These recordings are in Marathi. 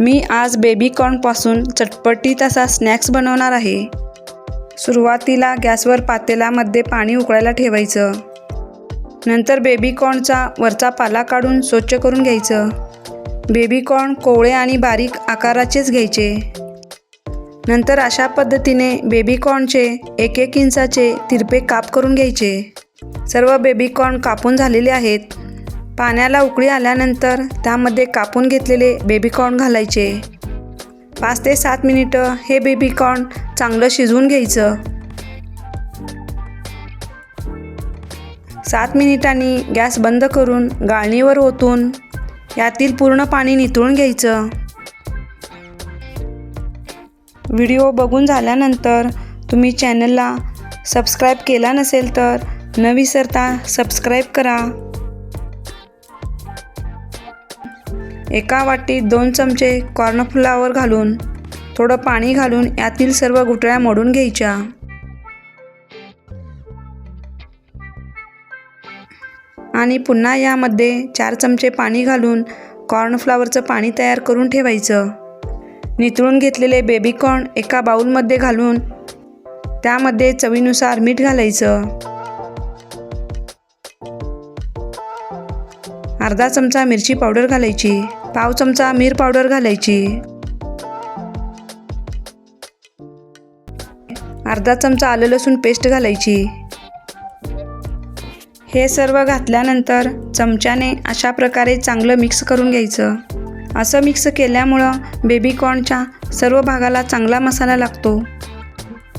मी आज बेबीकॉर्नपासून चटपटी चटपटीत असा स्नॅक्स बनवणार आहे. सुरुवातीला गॅसवर पातेल्यामध्ये पाणी उकळायला ठेवायचं. नंतर बेबीकॉर्नचा वरचा पाला काढून स्वच्छ करून घ्यायचं. बेबीकॉर्न कोवळे आणि बारीक आकाराचेच घ्यायचे. नंतर अशा पद्धतीने बेबीकॉर्नचे एक एक इंचाचे तिरपे काप करून घ्यायचे. सर्व बेबीकॉर्न कापून झालेले आहेत. पाण्याला उकळी आल्यानंतर त्यामध्ये कापून घेतलेले बेबीकॉर्न घालायचे. पाच ते सात मिनिटं हे बेबीकॉर्न चांगलं शिजवून घ्यायचं. सात मिनिटांनी गॅस बंद करून गाळणीवर ओतून यातील पूर्ण पाणी नितळून घ्यायचं. व्हिडिओ बघून झाल्यानंतर तुम्ही चॅनलला सबस्क्राईब केला नसेल तर न विसरता सबस्क्राईब करा. एका वाटीत दोन चमचे कॉर्नफ्लावर घालून थोडं पाणी घालून यातील सर्व गुठळ्या मोडून घ्यायच्या. आणि पुन्हा यामध्ये चार चमचे पाणी घालून कॉर्नफ्लावरचं पाणी तयार करून ठेवायचं. नितळून घेतलेले बेबीकॉर्न एका बाऊलमध्ये घालून त्यामध्ये चवीनुसार मीठ घालायचं. अर्धा चमचा मिरची पावडर घालायची. पाव चमचा मीर पावडर घालायची. अर्धा चमचा आलं लसूण पेस्ट घालायची. हे सर्व घातल्यानंतर चमच्याने अशा प्रकारे चांगलं मिक्स करून घ्यायचं. असं मिक्स केल्यामुळं बेबीकॉर्नच्या सर्व भागाला चांगला मसाला लागतो.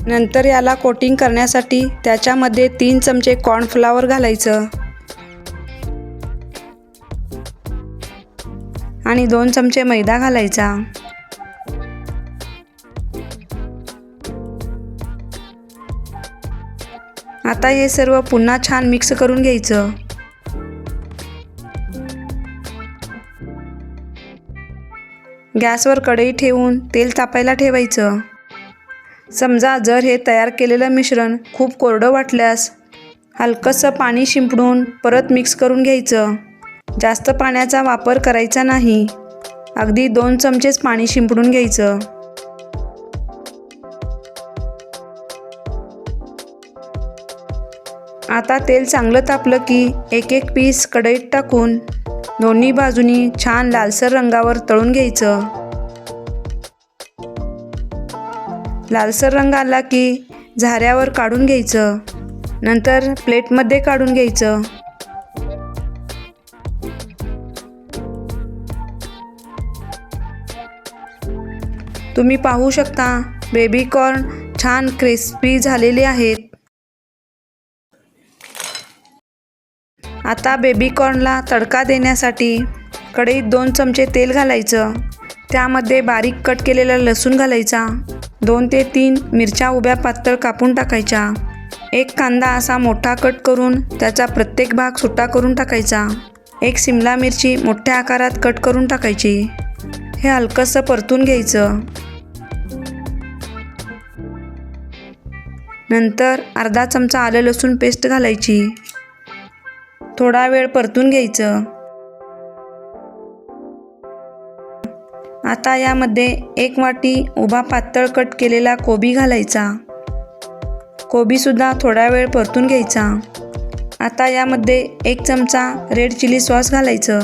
नंतर याला कोटिंग करण्यासाठी त्याच्यामध्ये तीन चमचे कॉर्नफ्लावर घालायचं. आणि दोन चमचे मैदा घालायचा. आता हे सर्व पुन्हा छान मिक्स करून घ्यायचं. गॅसवर कढई ठेवून तेल तापायला ठेवायचं. समजा जर हे तयार केलेलं मिश्रण खूप कोरडं वाटल्यास हलकंसं पाणी शिंपडून परत मिक्स करून घ्यायचं. जास्त पाण्याचा वापर करायचा नाही. अगदी दोन चमचेच पाणी शिंपडून घ्यायचं. आता तेल चांगलं तापलं की एक एक पीस कढईत टाकून दोन्ही बाजूनी छान लालसर रंगावर तळून घ्यायचं. लालसर रंग आला की झाऱ्यावर काढून घ्यायचं. नंतर प्लेटमध्ये काढून घ्यायचं. तुम्ही पाहू शकता बेबी कॉर्न छान क्रिस्पी झालेले आहेत. आता बेबी कॉर्नला तडका देण्यासाठी कढईत दोन चमचे तेल घालायचं. त्यामध्ये बारीक कट केलेला लसूण घालायचा. दोन ते तीन मिरच्या उभ्या पातळ कापून टाकायच्या. एक कांदा असा मोठा कट करून त्याचा प्रत्येक भाग सुट्टा करून टाकायचा. एक सिमला मिरची मोठ्या आकारात कट करून टाकायची. हे हलकंसं परतून घ्यायचं. नंतर अर्धा चमचा आलं लसूण पेस्ट घालायची. थोडा वेळ परतून घ्यायचं. आता यामध्ये एक वाटी उभा पातळ कट केलेला कोबी घालायचा. कोबीसुद्धा थोडा वेळ परतून घ्यायचा. आता यामध्ये एक चमचा रेड चिली सॉस घालायचं.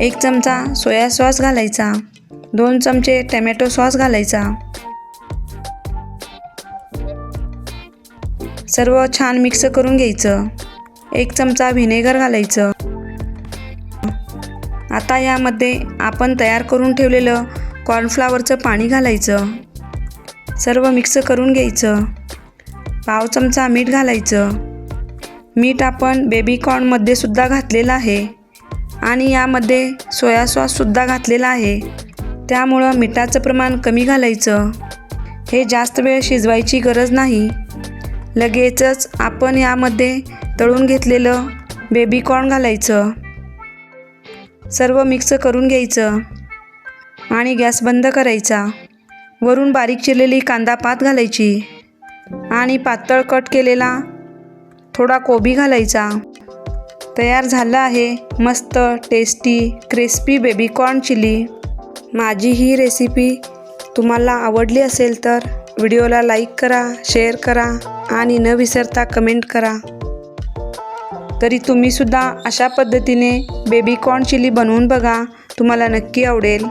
एक चमचा सोया सॉस घालायचा. दोन चमचे टमॅटो सॉस घालायचा. सर्व छान मिक्स करून घ्यायचं. एक चमचा व्हिनेगर घालायचं. आता यामध्ये आपण तयार करून ठेवलेलं कॉर्नफ्लावरचं पाणी घालायचं. सर्व मिक्स करून घ्यायचं. पाव चमचा मीठ घालायचं. मीठ आपण बेबी कॉर्नमध्ये सुद्धा घातलेलं आहे. आणि यामध्ये सोया सॉससुद्धा घातलेला आहे. त्यामुळं मिठाचं प्रमाण कमी घालायचं. हे जास्त वेळ शिजवायची गरज नाही. लगेचच आपण यामध्ये तळून घेतलेलं बेबी कॉर्न घालायचं. सर्व मिक्स करून घ्यायचं आणि गॅस बंद करायचा. वरून बारीक चिरलेली कांदा पात घालायची आणि पातळ कट केलेला थोडा कोबी घालायचा. तयार झालं आहे मस्त tasty crispy baby corn chilli. माझी ही रेसिपी तुम्हाला आवडली असेल तर व्हिडिओला लाईक करा शेअर करा आणि न विसरता कमेंट करा. तरी तुम्हीसुद्धा अशा पद्धतीने बेबीकॉर्न चिली बनवून बघा. तुम्हाला नक्की आवडेल.